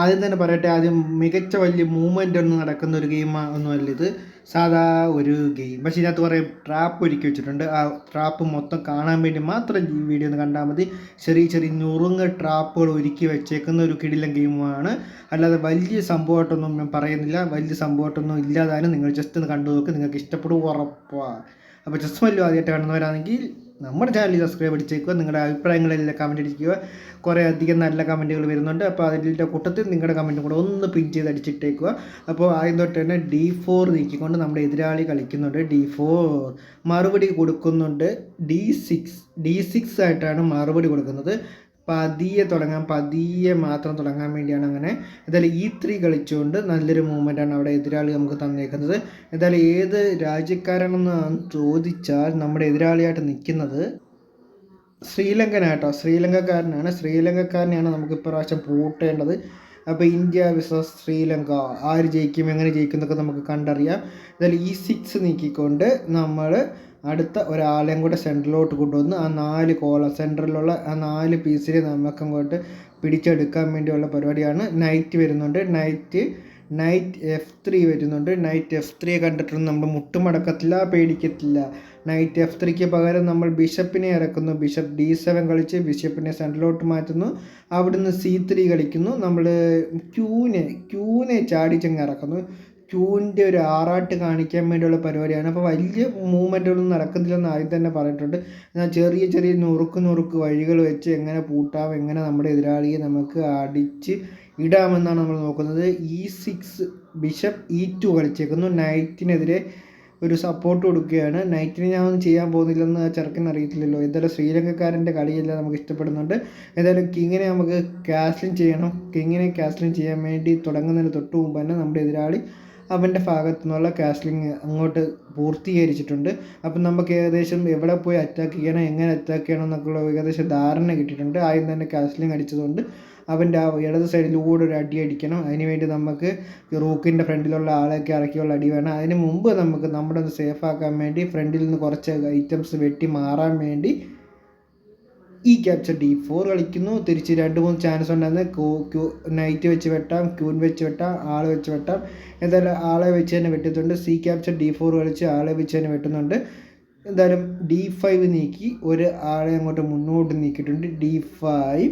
ആദ്യം തന്നെ പറയട്ടെ ആദ്യം മികച്ച വലിയ മൂവ്മെന്റ് ഒന്നും നടക്കുന്ന ഒരു ഗെയിം ഒന്നുമല്ല ഇത്. സാധാ ഒരു ഗെയിം പക്ഷേ ഇതിനകത്ത് കുറേ ട്രാപ്പ് ഒരുക്കി വെച്ചിട്ടുണ്ട്. ആ ട്രാപ്പ് മൊത്തം കാണാൻ വേണ്ടി മാത്രം ഈ വീഡിയോ ഒന്ന് കണ്ടാൽ മതി. ചെറിയ ചെറിയ നുറുങ്ങ ട്രാപ്പുകൾ ഒരുക്കി വെച്ചേക്കുന്ന ഒരു കിടിലം ഗെയിമാണ് അല്ലാതെ വലിയ സംഭവമായിട്ടൊന്നും ഞാൻ പറയുന്നില്ല. വലിയ സംഭവമായിട്ടൊന്നും ഇല്ലാതാനും നിങ്ങൾ ജസ്റ്റ് ഒന്ന് കണ്ടു നോക്ക്. നിങ്ങൾക്ക് ഇഷ്ടപ്പെടും ഉറപ്പാണ് അപ്പോൾ ജസ്റ്റ് വല്ലതും ആദ്യമായിട്ട് കാണുന്നവരാണെങ്കിൽ നമ്മുടെ ചാനൽ സബ്സ്ക്രൈബ് അടിച്ചേക്കുക നിങ്ങളുടെ അഭിപ്രായങ്ങളെല്ലാം കമന്റ് അടിക്കുക. കുറേ അധികം നല്ല കമന്റുകൾ വരുന്നുണ്ട്. അപ്പോൾ അതിന്റെ കൂട്ടത്തിൽ നിങ്ങളുടെ കമന്റും കൂടെ ഒന്ന് പിൻ ചെയ്ത് അടിച്ചിട്ടേക്കുക. അപ്പോൾ ആദ്യം തൊട്ട് തന്നെ ഡി ഫോർ നീക്കിക്കൊണ്ട് നമ്മുടെ എതിരാളി കളിക്കുന്നുണ്ട്. ഡി ഫോർ മറുപടി കൊടുക്കുന്നുണ്ട്. ഡി സിക്സ് ഡി സിക്സ് ആയിട്ടാണ് മറുപടി കൊടുക്കുന്നത്. പതിയെ തുടങ്ങാൻ പതിയെ മാത്രം തുടങ്ങാൻ വേണ്ടിയാണ് അങ്ങനെ. എന്തായാലും ഈ ത്രീ കളിച്ചുകൊണ്ട് നല്ലൊരു മൂവ്മെന്റാണ് അവിടെ എതിരാളി നമുക്ക് തന്നേക്കുന്നത്. എന്തായാലും ഏത് രാജ്യക്കാരാണെന്ന് ചോദിച്ചാൽ നമ്മുടെ എതിരാളിയായിട്ട് നിൽക്കുന്നത് ശ്രീലങ്കനായിട്ടോ ശ്രീലങ്കക്കാരനാണ്. ശ്രീലങ്കക്കാരനെയാണ് നമുക്ക് ഇപ്രാവശ്യം പൂട്ടേണ്ടത് അപ്പോൾ ഇന്ത്യ വിസസ് ശ്രീലങ്ക. ആര് ജയിക്കും എങ്ങനെ ജയിക്കും എന്നൊക്കെ നമുക്ക് കണ്ടറിയാം. എന്തായാലും ഈ സിക്സ് നീക്കിക്കൊണ്ട് നമ്മൾ അടുത്ത ഒരാളെയും കൂടെ സെന്ററിലോട്ട് കൊണ്ടുവന്ന് ആ നാല് കോളം സെന്ററിലുള്ള ആ നാല് പീസിനെ നമുക്ക് അങ്ങോട്ട് പിടിച്ചെടുക്കാൻ വേണ്ടിയുള്ള പരിപാടിയാണ്. നൈറ്റ് വരുന്നുണ്ട്. നൈറ്റ് നൈറ്റ് എഫ് ത്രീ വരുന്നുണ്ട്. നൈറ്റ് എഫ് ത്രീ കണ്ടിട്ടുണ്ട് നമ്മൾ മുട്ടുമടക്കത്തില്ല പേടിക്കത്തില്ല. നൈറ്റ് എഫ് ത്രീക്ക് പകരം നമ്മൾ ബിഷപ്പിനെ ഇറക്കുന്നു. ബിഷപ്പ് ഡി സെവൻ കളിച്ച് ബിഷപ്പിനെ സെന്ററിലോട്ട് മാറ്റുന്നു. അവിടുന്ന് സി ത്രീ കളിക്കുന്നു. നമ്മൾ ക്യൂനെ ക്യൂനെ ചാടിച്ചങ്ങ് ഇറക്കുന്നു. ക്യൂവിന്റെ ഒരു ആറാട്ട് കാണിക്കാൻ വേണ്ടിയുള്ള പരിപാടിയാണ്. അപ്പോൾ വലിയ മൂവ്മെന്റുകളൊന്നും നടക്കുന്നില്ലെന്ന് ആദ്യം തന്നെ പറഞ്ഞിട്ടുണ്ട്. എന്നാൽ ചെറിയ ചെറിയ നുറുക്ക് നുറുക്ക് വഴികൾ വെച്ച് എങ്ങനെ പൂട്ടാം എങ്ങനെ നമ്മുടെ എതിരാളിയെ നമുക്ക് അടിച്ച് ഇടാമെന്നാണ് നമ്മൾ നോക്കുന്നത്. E six bishop E two കളിച്ചേക്കുന്നു. നൈറ്റിനെതിരെ ഒരു സപ്പോർട്ട് കൊടുക്കുകയാണ്. നൈറ്റിന് ഞാൻ ഒന്നും ചെയ്യാൻ പോകുന്നില്ലെന്ന് ആ ചെറുക്കൻ അറിയത്തില്ലല്ലോ. എന്തായാലും ശ്രീലങ്കക്കാരന്റെ കളിയെല്ലാം നമുക്ക് ഇഷ്ടപ്പെടുന്നുണ്ട്. എന്തായാലും കിങ്ങിനെ നമുക്ക് കാസ്ലിംഗ് ചെയ്യണം. കിങ്ങിനെ കാസ്ലിംഗ് ചെയ്യാൻ വേണ്ടി തുടങ്ങുന്നതിന് തൊട്ട് മുമ്പ് തന്നെ നമ്മുടെ എതിരാളി അവന്റെ ഭാഗത്തു നിന്നുള്ള കാസ്ലിംഗ് അങ്ങോട്ട് പൂർത്തീകരിച്ചിട്ടുണ്ട്. അപ്പം നമുക്ക് ഏകദേശം എവിടെ പോയി അറ്റാക്ക് ചെയ്യണം എങ്ങനെ അറ്റാക്ക് ചെയ്യണം എന്നൊക്കെയുള്ള ഏകദേശം ധാരണ കിട്ടിയിട്ടുണ്ട്. ആദ്യം തന്നെ കാസ്ലിംഗ് അടിച്ചതുകൊണ്ട് അവന്റെ ആ ഇടത് സൈഡിലൂടെ ഒരു അടി അടിക്കണം. അതിന് വേണ്ടി നമുക്ക് റൂക്കിന്റെ ഫ്രണ്ടിലുള്ള ആളെയൊക്കെ ഇറക്കിയുള്ള അടി വേണം. അതിന് മുമ്പ് നമുക്ക് നമ്മുടെ ഒന്ന് സേഫ് ആക്കാൻ വേണ്ടി ഫ്രണ്ടിൽ നിന്ന് കുറച്ച് ഐറ്റംസ് വെട്ടി മാറാൻ വേണ്ടി ഈ ക്യാപ്ചർ ഡി ഫോർ കളിക്കുന്നു. തിരിച്ച് രണ്ട് മൂന്ന് ചാൻസ് ഉണ്ടായിരുന്നു ക്യൂ ക്യൂ നൈറ്റ് വെച്ച് വെട്ടാം ക്യൂൻ വെച്ച് വെട്ടാം ആളെ വെച്ച് വെട്ടാം. എന്തായാലും ആളെ വെച്ച് തന്നെ വെട്ടിയിട്ടുണ്ട്. സി ക്യാപ്ചർ ഡി ഫോർ കളിച്ച് ആളെ വെച്ച് തന്നെ വെട്ടുന്നുണ്ട്. എന്തായാലും ഡി ഫൈവ് നീക്കി. ഒരു ആളെ അങ്ങോട്ട് മുന്നോട്ട് നീക്കിയിട്ടുണ്ട്. ഡി ഫൈവ്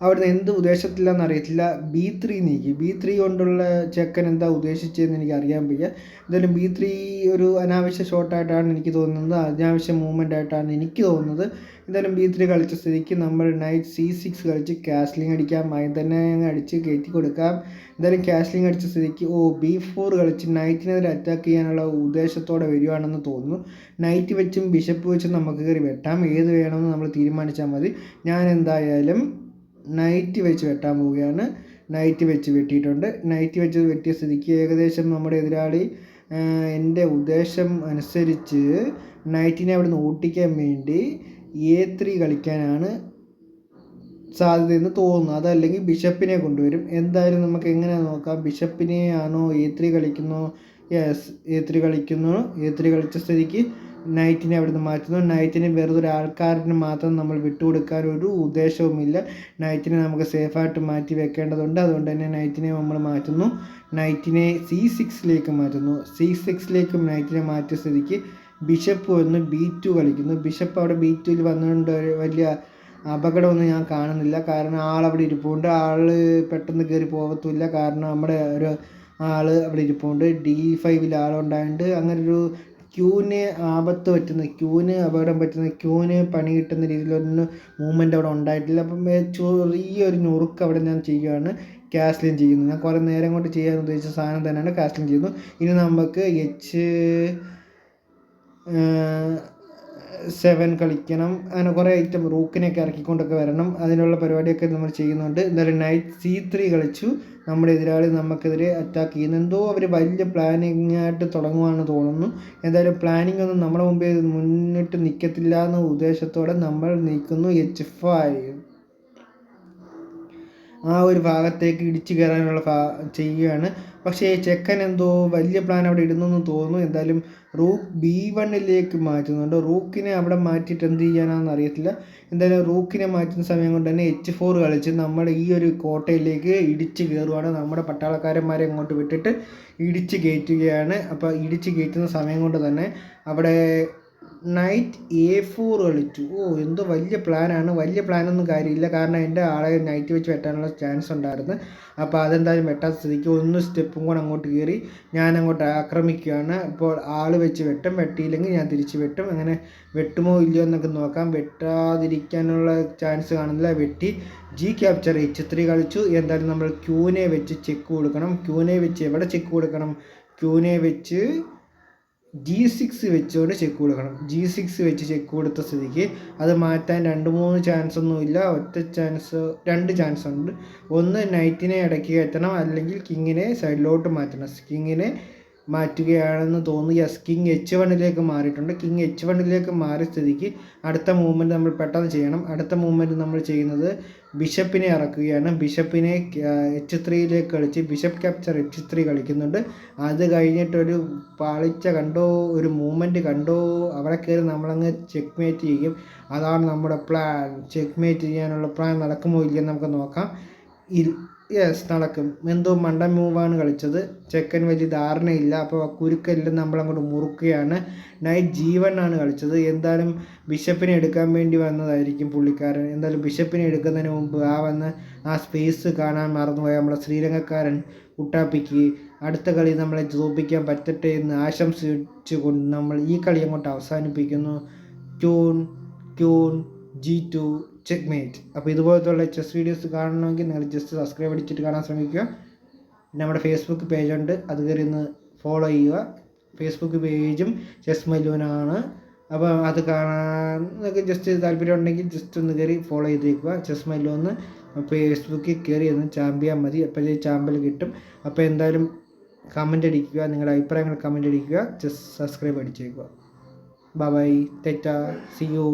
അവിടുന്ന് എന്ത് ഉദ്ദേശത്തിലാണെന്ന് അറിയത്തില്ല. ബി ത്രീ നീക്കി. ബി ത്രീ കൊണ്ടുള്ള ചെക്കൻ എന്താ ഉദ്ദേശിച്ചതെന്ന് എനിക്ക് അറിയാൻ വയ്യ. എന്തായാലും ബി ത്രീ ഒരു അനാവശ്യ ഷോട്ടായിട്ടാണ് എനിക്ക് തോന്നുന്നത്. അനാവശ്യ മൂവ്മെന്റ് ആയിട്ടാണ് എനിക്ക് തോന്നുന്നത്. എന്തായാലും ബി ത്രീ കളിച്ച സ്ഥിതിക്ക് നമ്മൾ നൈറ്റ് സി സിക്സ് കളിച്ച് കാസ്ലിംഗ് അടിക്കാം. അതിൽ തന്നെ അടിച്ച് കയറ്റി കൊടുക്കാം. എന്തായാലും കാസ്ലിംഗ് അടിച്ച സ്ഥിതിക്ക് ഓ ബി ഫോർ കളിച്ച് നൈറ്റിനെതിരെ അറ്റാക്ക് ചെയ്യാനുള്ള ഉദ്ദേശത്തോടെ വരികയാണെന്ന് തോന്നുന്നു. നൈറ്റ് വെച്ചും ബിഷപ്പ് വെച്ചും നമുക്ക് കയറി വെട്ടാം. ഏത് വേണമെന്ന് നമ്മൾ തീരുമാനിച്ചാൽ മതി. ഞാൻ എന്തായാലും നൈറ്റ് വെച്ച് വെട്ടാൻ പോവുകയാണ്. നൈറ്റ് വെച്ച് വെട്ടിയിട്ടുണ്ട്. നൈറ്റ് വെച്ച് വെട്ടിയ സ്ഥിതിക്ക് ഏകദേശം നമ്മുടെ എതിരാളി എന്റെ ഉദ്ദേശം അനുസരിച്ച് നൈറ്റിനെ അവിടെ നിന്ന് ഓട്ടിക്കാൻ വേണ്ടി എ ത്രീ കളിക്കാനാണ് സാധ്യതയെന്ന് തോന്നുന്നു. അതല്ലെങ്കിൽ ബിഷപ്പിനെ കൊണ്ടുവരും. എന്തായാലും നമുക്ക് എങ്ങനെ നോക്കാം. ബിഷപ്പിനെ ആണോ എ ത്രീ കളിക്കുന്നോ യെസ് എ ത്രീ കളിക്കുന്നു. എ ത്രീ കളിച്ച സ്ഥിതിക്ക് നൈറ്റിനെ അവിടെ നിന്ന് മാറ്റുന്നു. നൈറ്റിനെ വെറുതെ ഒരു മാത്രം നമ്മൾ വിട്ടുകൊടുക്കാൻ ഒരു ഉദ്ദേശവുമില്ല. നൈറ്റിനെ നമുക്ക് സേഫായിട്ട് മാറ്റി വെക്കേണ്ടതുണ്ട്. അതുകൊണ്ട് തന്നെ നൈറ്റിനെ നമ്മൾ മാറ്റുന്നു. നൈറ്റിനെ സി സിക്സിലേക്ക് മാറ്റുന്നു. സി സിക്സിലേക്കും നൈറ്റിനെ മാറ്റിയ സ്ഥിതിക്ക് ബിഷപ്പ് വന്ന് ബി ടു കളിക്കുന്നു. ബിഷപ്പ് അവിടെ ബി ടുവിൽ വന്നുകൊണ്ട് വലിയ അപകടമൊന്നും ഞാൻ കാണുന്നില്ല. കാരണം ആൾ അവിടെ ഇരിപ്പുണ്ട്. ആൾ പെട്ടെന്ന് കയറി പോകത്തുമില്ല കാരണം നമ്മുടെ ഒരു ആൾ അവിടെ ഇരിപ്പുണ്ട്. ഡി ഫൈവിൽ അങ്ങനെ ഒരു ക്യൂവിന് ആപത്ത് പറ്റുന്ന ക്യൂവിന് അപകടം പറ്റുന്ന ക്യൂവിന് പണി കിട്ടുന്ന രീതിയിലൊന്നും മൂവ്മെന്റ് അവിടെ ഉണ്ടായിട്ടില്ല. അപ്പം ചെറിയൊരു ഞുറുക്ക് അവിടെ ഞാൻ ചെയ്യുകയാണ് കാസ്ലിംഗ് ചെയ്യുന്നു. ഞാൻ കുറേ നേരം കൊണ്ട് ചെയ്യാൻ ഉദ്ദേശിച്ച സാധനം തന്നെയാണ് കാസ്ലിംഗ് ചെയ്യുന്നു. ഇനി നമുക്ക് എച്ച് സെവൻ കളിക്കണം. അങ്ങനെ കുറേ ഐറ്റം റൂക്കിനെയൊക്കെ ഇറക്കിക്കൊണ്ടൊക്കെ വരണം. അതിനുള്ള പരിപാടിയൊക്കെ നമ്മൾ ചെയ്യുന്നുണ്ട്. എന്തായാലും നൈറ്റ് സി ത്രീ കളിച്ചു. നമ്മുടെ എതിരാളി നമുക്കെതിരെ അറ്റാക്ക് ചെയ്യുന്നു. എന്തോ അവർ വലിയ പ്ലാനിങ് ആയിട്ട് തുടങ്ങുവാണെന്ന് തോന്നുന്നു. എന്തായാലും പ്ലാനിങ് ഒന്നും നമ്മുടെ മുമ്പിൽ മുന്നിട്ട് നിൽക്കത്തില്ല എന്ന ഉദ്ദേശത്തോടെ നമ്മൾ നീക്കുന്നു. എച്ച് ഫൈവ് ആ ഒരു ഭാഗത്തേക്ക് ഇടിച്ചു കയറാനുള്ള ചെയ്യുകയാണ്. പക്ഷേ ചെക്കൻ എന്തോ വലിയ പ്ലാൻ അവിടെ ഇടുന്നെന്ന് തോന്നുന്നു. എന്തായാലും റൂക്ക് ബി വണ്ണിലേക്ക് മാറ്റുന്നുണ്ട്. റൂക്കിനെ അവിടെ മാറ്റിയിട്ട് എന്ത് ചെയ്യാനാണെന്ന് അറിയത്തില്ല. എന്തായാലും റൂക്കിനെ മാറ്റുന്ന സമയം കൊണ്ട് തന്നെ എച്ച് ഫോർ കളിച്ച് നമ്മൾ ഈ ഒരു കോട്ടയിലേക്ക് ഇടിച്ച് കയറുവാണ്. നമ്മുടെ പട്ടാളക്കാരന്മാരെ ഇങ്ങോട്ട് വിട്ടിട്ട് ഇടിച്ച് കയറ്റുകയാണ്. അപ്പോൾ ഇടിച്ച് കയറ്റുന്ന സമയം കൊണ്ട് തന്നെ അവിടെ നൈറ്റ് എ ഫോർ കളിച്ചു. ഓ എന്തോ വലിയ പ്ലാനാണ് വലിയ പ്ലാനൊന്നും കാര്യമില്ല. കാരണം എന്റെ ആളെ നൈറ്റ് വെച്ച് വെട്ടാനുള്ള ചാൻസ് ഉണ്ടായിരുന്നു. അപ്പോൾ അതെന്തായാലും വെട്ടാൻ സ്ഥിതിക്ക് ഒന്ന് സ്റ്റെപ്പും കൂടെ അങ്ങോട്ട് കയറി ഞാൻ അങ്ങോട്ട് ആക്രമിക്കുകയാണ്. അപ്പോൾ ആൾ വെച്ച് വെട്ടും. വെട്ടിയില്ലെങ്കിൽ ഞാൻ തിരിച്ച് വെട്ടും. അങ്ങനെ വെട്ടുമോ ഇല്ലയോ എന്നൊക്കെ നോക്കാം. വെട്ടാതിരിക്കാനുള്ള ചാൻസ് കാണുന്നില്ല. വെട്ടി ജി ക്യാപ്ചർ എച്ച് ത്രീ കളിച്ചു. എന്തായാലും നമ്മൾ ക്യൂനെ വെച്ച് ചെക്ക് കൊടുക്കണം. ക്യൂനെ വെച്ച് എവിടെ ചെക്ക് കൊടുക്കണം? ക്യൂനെ വെച്ച് ജി സിക്സ് വെച്ചുകൊണ്ട് ചെക്ക് കൊടുക്കണം. ജി സിക്സ് വെച്ച് ചെക്ക് കൊടുത്ത സ്ഥിതിക്ക് അത് മാറ്റാൻ രണ്ട് മൂന്ന് ചാൻസ് ഒന്നും ഇല്ല ഒറ്റ ചാൻസ് രണ്ട് ചാൻസ് ഉണ്ട്. ഒന്ന് നൈറ്റിനെ ഇടയ്ക്ക് കയറ്റണം അല്ലെങ്കിൽ കിങ്ങിനെ സൈഡിലോട്ട് മാറ്റണം. കിങ്ങിനെ മാറ്റുകയാണെന്ന് തോന്നുന്നു. യെസ് കിങ് എച്ച് വണ്ണിലേക്ക് മാറിയിട്ടുണ്ട്. കിങ് എച്ച് വണ്ണിലേക്ക് മാറിയ സ്ഥിതിക്ക് അടുത്ത മൂവ്മെന്റ് നമ്മൾ പെട്ടെന്ന് ചെയ്യണം. അടുത്ത മൂവ്മെന്റ് നമ്മൾ ചെയ്യുന്നത് ബിഷപ്പിനെ ഇറക്കുകയാണ്. ബിഷപ്പിനെ എച്ച് ത്രീയിലേക്ക് കളിച്ച് ബിഷപ്പ് ക്യാപ്ചർ എച്ച് ത്രീ കളിക്കുന്നുണ്ട്. അത് കഴിഞ്ഞിട്ടൊരു പാളിച്ച കണ്ടോ ഒരു മൂവ്മെന്റ് കണ്ടോ അവിടെ കയറി നമ്മളങ്ങ് ചെക്ക് മേറ്റ് ചെയ്യും. അതാണ് നമ്മുടെ പ്ലാൻ ചെക്ക് മേറ്റ് ചെയ്യാനുള്ള പ്ലാൻ നടക്കുമോ ഇല്ലയെന്ന് നമുക്ക് നോക്കാം. യെസ് നടക്കും. എന്തോ മണ്ടൻ മൂവാണ് കളിച്ചത്. ചെക്കൻ വലിയ ധാരണയില്ല. അപ്പോൾ ആ കുരുക്കെല്ലാം നമ്മളങ്ങോട്ട് മുറുക്കുകയാണ്. നൈറ്റ് ജീവൻ ആണ് കളിച്ചത്. എന്തായാലും ബിഷപ്പിനെ എടുക്കാൻ വേണ്ടി വന്നതായിരിക്കും പുള്ളിക്കാരൻ. എന്തായാലും ബിഷപ്പിനെ എടുക്കുന്നതിന് മുമ്പ് ആ വന്ന് ആ സ്പേസ് കാണാൻ മറന്നുപോയ നമ്മുടെ ശ്രീലങ്കക്കാരൻ കുട്ടാപ്പിക്ക്. അടുത്ത കളി നമ്മളെ ജോപിക്കാൻ പറ്റട്ടെ എന്ന് ആശംസിച്ചുകൊണ്ട് നമ്മൾ ഈ കളി അങ്ങോട്ട് അവസാനിപ്പിക്കുന്നു. Queen queen G two checkmate അപ്പോൾ ഇതുപോലത്തുള്ള ചെസ് വീഡിയോസ് കാണണമെങ്കിൽ നിങ്ങൾ ജസ്റ്റ് സബ്സ്ക്രൈബ് അടിച്ചിട്ട് കാണാൻ ശ്രമിക്കുക. നമ്മുടെ ഫേസ്ബുക്ക് പേജുണ്ട് അത് കയറി ഒന്ന് ഫോളോ ചെയ്യുക. ഫേസ്ബുക്ക് പേജും ചെസ് മല്ലൂനാണ് അപ്പോൾ അത് കാണാൻ നിങ്ങൾക്ക് ജസ്റ്റ് താല്പര്യം ഉണ്ടെങ്കിൽ ജസ്റ്റ് ഒന്ന് കയറി ഫോളോ ചെയ്തേക്കുക. ചെസ് മല്ലൂന്ന് ഫേസ്ബുക്കിൽ കയറി ഒന്ന് ചാമ്പിയാൽ മതി. അപ്പോൾ ചാമ്പൽ കിട്ടും. അപ്പോൾ എന്തായാലും കമന്റ് അടിക്കുക. നിങ്ങളുടെ അഭിപ്രായങ്ങൾ കമന്റ് അടിക്കുക. ജസ്റ്റ് സബ്സ്ക്രൈബ് അടിച്ചേക്കുക. ബൈ തെറ്റ സി യു